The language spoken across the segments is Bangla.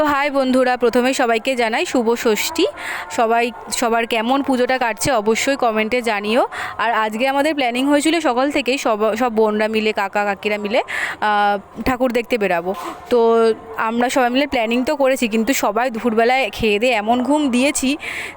তো হাই বন্ধুরা প্রথমে সবাইকে জানাই শুভ ষষ্ঠী। সবাই, সবার কেমন পুজোটা কাটছে অবশ্যই কমেন্টে জানিও। আর আজকে আমাদের প্ল্যানিং হয়েছিল সকাল থেকেই সব সব বোনরা মিলে, কাকা, কাকিরা মিলে ঠাকুর দেখতে বেরাবো। তো আমরা সবাই মিলে প্ল্যানিং তো করেছি, কিন্তু সবাই দুপুরবেলায় খেয়ে দিয়ে এমন ঘুম দিয়েছি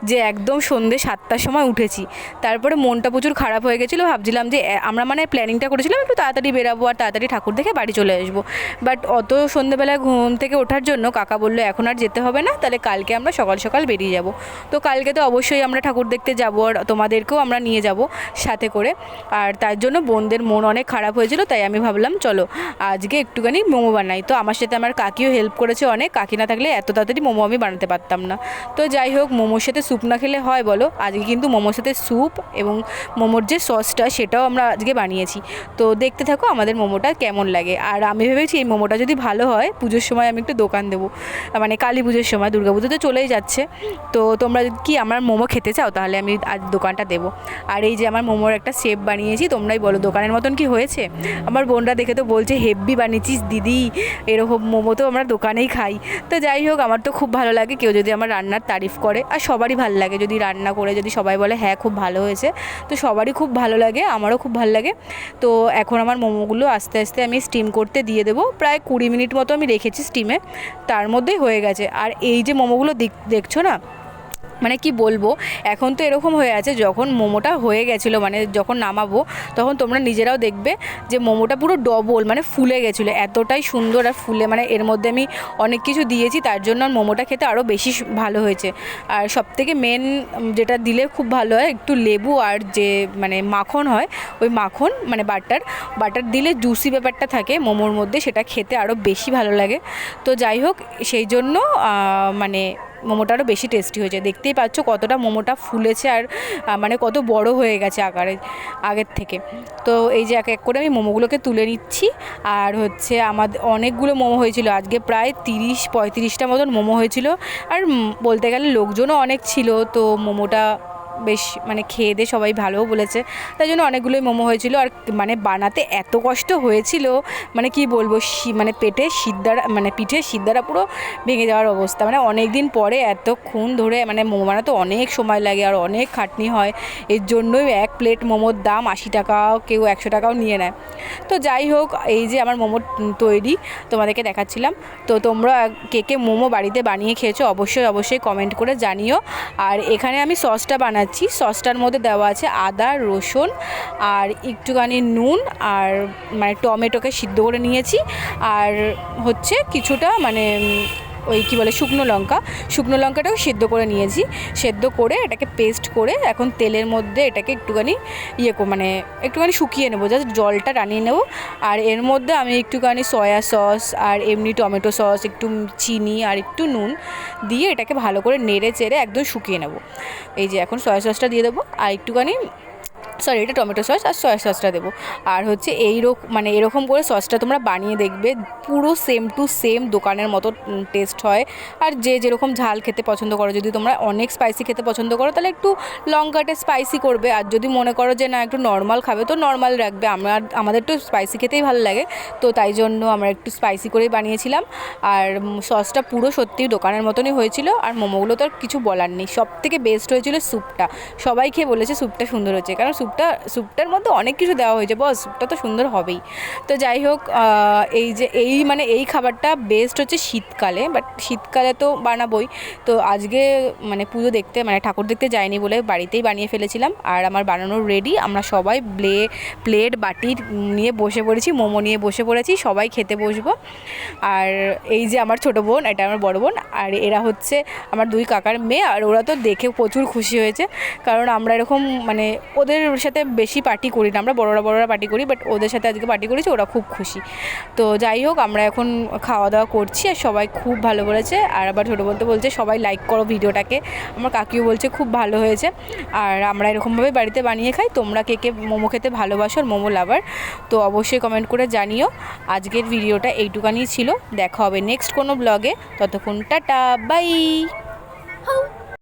যে একদম সন্ধ্যে সাতটার সময় উঠেছি। তারপরে মনটা প্রচুর খারাপ হয়ে গেছিল, ভাবছিলাম যে আমরা মানে প্ল্যানিংটা করেছিলাম, একটু তাড়াতাড়ি বেরাবো আর তাড়াতাড়ি ঠাকুর দেখে বাড়ি চলে আসব। বাট অত সন্ধ্যেবেলায় ঘুম থেকে ওঠার জন্য কাকা বলল, এখন আর যেতে হবে না, তাহলে কালকে আমরা সকাল সকাল বেরিয়ে যাব। তো কালকে তো অবশ্যই আমরা ঠাকুর দেখতে যাব আর তোমাদেরকেও আমরা নিয়ে যাব সাথে করে। আর তার জন্য বোনদের মন অনেক খারাপ হয়েছিল, তাই আমি ভাবলাম, চলো, আজকে একটুখানি মোমো বানাই। তো আমার সাথে আমার কাকিও হেল্প করেছে অনেক, কাকি না থাকলে এত তাড়াতাড়ি মোমো আমি বানাতে পারতাম না। তো যাই হোক, মোমোর সাথে স্যুপ না খেলে হয় বলো, আজকে কিন্তু মোমোর সাথে স্যুপ এবং মোমোর যে সসটা সেটাও আমরা আজকে বানিয়েছি। তো দেখতে থাকো আমাদের মোমোটা কেমন লাগে। আর আমি ভেবেছি এই মোমোটা যদি ভালো হয়, পুজোর সময় আমি একটু দোকান দেবো। মানে কালী পুজোর সময়, দুর্গা পুজো তো চলেই যাচ্ছে। তো তোমরা কি আমার মোমো খেতে চাও? তাহলে আমি আজ দোকানটা দেবো। আর এই যে আমার মোমোর একটা শেপ বানিয়েছি, তোমরাই বলো দোকানের মতন কি হয়েছে? আমার বোনরা দেখে তো বলছে, হেব্বি বানিয়েছিস দিদি। এরকম মোমো তো আমরা দোকানেই খাই। তো যাই হোক, আমার তো খুব ভালো লাগে কেউ যদি আমার রান্নার তারিফ করে। আর সবারই ভালো লাগে যদি রান্না করে, যদি সবাই বলে হ্যাঁ খুব ভালো হয়েছে। তো সবারই খুব ভালো লাগে, আমারও খুব ভালো লাগে। তো এখন আমার মোমোগুলো আস্তে আস্তে আমি স্টিম করতে দিয়ে দেবো। প্রায় কুড়ি মিনিট মতো আমি রেখেছি স্টিমে তার মধ্যেই হয়ে গেছে। আর এই যে মোমোগুলো দেখ- দেখছ না? মানে কি বলব, এখন তো এরকম হয়ে আছে, যখন মোমোটা হয়ে গেছিল মানে যখন নামাবো, তখন তোমরা নিজেরাও দেখবে যে মোমোটা পুরো ডবল মানে ফুলে গেছিল, এতটাই সুন্দর আর ফুলে মানে এর মধ্যে আমি অনেক কিছু দিয়েছি, তার জন্য আর মোমোটা খেতে আরও বেশি ভালো হয়েছে। আর সবথেকে মেন যেটা দিলে খুব ভালো হয়, একটু লেবু আর যে মানে মাখন হয়, ওই মাখন মানে বাটার বাটার দিলে জুসি ব্যাপারটা থাকে, মোমোর মধ্যে সেটা খেতে আরও বেশি ভালো লাগে। তো যাই হোক, সেই জন্য মানে মোমোটা আরও বেশি টেস্টি হয়েছে। দেখতেই পাচ্ছ কতটা মোমোটা ফুলেছে আর মানে কত বড় হয়ে গেছে আকারে, আগের থেকে। তো এই যে এক এক করে আমি মোমোগুলোকে তুলে নিচ্ছি। আর হচ্ছে আমাদের অনেকগুলো মোমো হয়েছিল। আজকে প্রায় তিরিশ, পঁয়ত্রিশটা মতন মোমো হয়েছিল। আর বলতে গেলে লোকজনও অনেক ছিল। তো মোমোটা বেশ মানে খেয়ে দিয়ে সবাই ভালোও বলেছে। তাই জন্য অনেকগুলোই মোমো হয়েছিল। আর মানে বানাতে এত কষ্ট হয়েছিল মানে কি বলব মানে পেটে সিদ্ধারা মানে পিঠে সিদ্ধারা পুরো ভেঙে যাওয়ার অবস্থা। মানে অনেক দিন পরে এতক্ষণ ধরে মানে মোমো বানাতে অনেক সময় লাগে আর অনেক খাটনি হয়। এর জন্যই এক প্লেট মোমোর দাম আশি টাকা কেউ একশো টাকাও নিয়ে নেয়। তো যাই হোক, এই যে আমার মোমো তৈরি তোমাদেরকে দেখাচ্ছিলাম। তো তোমরা কে কে মোমো বাড়িতে বানিয়ে খেয়েছো অবশ্যই অবশ্যই কমেন্ট করে জানিও। আর এখানে আমি সসটা বানাচ্ছি। সসটার মধ্যে দেওয়া আছে আদা, রসুন আর একটুখানি নুন আর মানে টমেটোকে সিদ্ধ করে নিয়েছি। আর হচ্ছে কিছুটা মানে ওই কী বলে, শুকনো লঙ্কা। শুকনো লঙ্কাটাও সেদ্ধ করে নিয়েছি। সেদ্ধ করে এটাকে পেস্ট করে এখন তেলের মধ্যে এটাকে একটুখানি ইয়ে মানে একটুখানি শুকিয়ে নেব জাস্ট জলটা টানিয়ে নেব। আর এর মধ্যে আমি একটুখানি সয়া সস আর এমনি টমেটো সস একটু চিনি আর একটু নুন দিয়ে এটাকে ভালো করে নেড়ে চেড়ে একদম শুকিয়ে নেব। এই যে এখন সয়া সসটা দিয়ে দেবো আর একটুখানি সরি এটা টমেটো সস আর সয়া সসটা দেবো। আর হচ্ছে এই রকম মানে এরকম করে সসটা তোমরা বানিয়ে দেখবে, পুরো সেম টু সেম দোকানের মতো টেস্ট হয়। আর যে যেরকম ঝাল খেতে পছন্দ করো, যদি তোমরা অনেক স্পাইসি খেতে পছন্দ করো, তাহলে একটু লঙ্কাটে স্পাইসি করবে। আর যদি মনে করো যে না, একটু নর্মাল খাবে, তো নর্মাল রাখবে। আমার, আমাদের তো স্পাইসি খেতেই ভালো লাগে। তো তাই জন্য আমরা একটু স্পাইসি করেই বানিয়েছিলাম। আর সসটা পুরো সত্যি দোকানের মতনই হয়েছিল। আর মোমোগুলো তো আর কিছু বলার নেই। সব থেকে বেস্ট হয়েছিল স্যুপটা সবাই খেয়ে বলেছে স্যুপটা সুন্দর হয়েছে। কারণ স্যুপটা স্যুপটার মধ্যে অনেক কিছু দেওয়া হয়েছে। বস স্যুপটা তো সুন্দর হবেই। তো যাই হোক এই যে, এই মানে এই খাবারটা বেস্ট হচ্ছে শীতকালে বাট শীতকালে তো বানাবোই। তো আজকে মানে পুজো দেখতে মানে ঠাকুর দেখতে যাইনি বলে বাড়িতেই বানিয়ে ফেলেছিলাম। আর আমার বানানোর রেডি আমরা সবাই ব্লে প্লেট বাটি নিয়ে বসে পড়েছি, মোমো নিয়ে বসে পড়েছি, সবাই খেতে বসবো। আর এই যে আমার ছোটো বোন, এটা আমার বড় বোন, আর এরা হচ্ছে আমার দুই কাকার মেয়ে, আর ওরা তো দেখে প্রচুর খুশি হয়েছে। কারণ আমরা এরকম মানে ওদের সাথে বেশি পার্টি করি না, আমরা বড়রা বড়রা পার্টি করি বাট ওদের সাথে আজকে পার্টি করেছি, ওরা খুব খুশি। তো যাই হোক, আমরা এখন খাওয়া দাওয়া করছি আর সবাই খুব ভালো বলেছে। আর আবার ছোটো বলতে বলছে, সবাই লাইক করো ভিডিওটাকে। আমার কাকিও বলছে, খুব ভালো হয়েছে। আর আমরা এরকমভাবে বাড়িতে বানিয়ে খাই। তোমরা কে কে মোমো খেতে ভালোবাসো আর মোমো লাভার তো অবশ্যই কমেন্ট করে জানিও। আজকের ভিডিওটা এইটুকানি ছিল। দেখা হবে নেক্সট কোনো ব্লগে ততক্ষণ টাটা বাই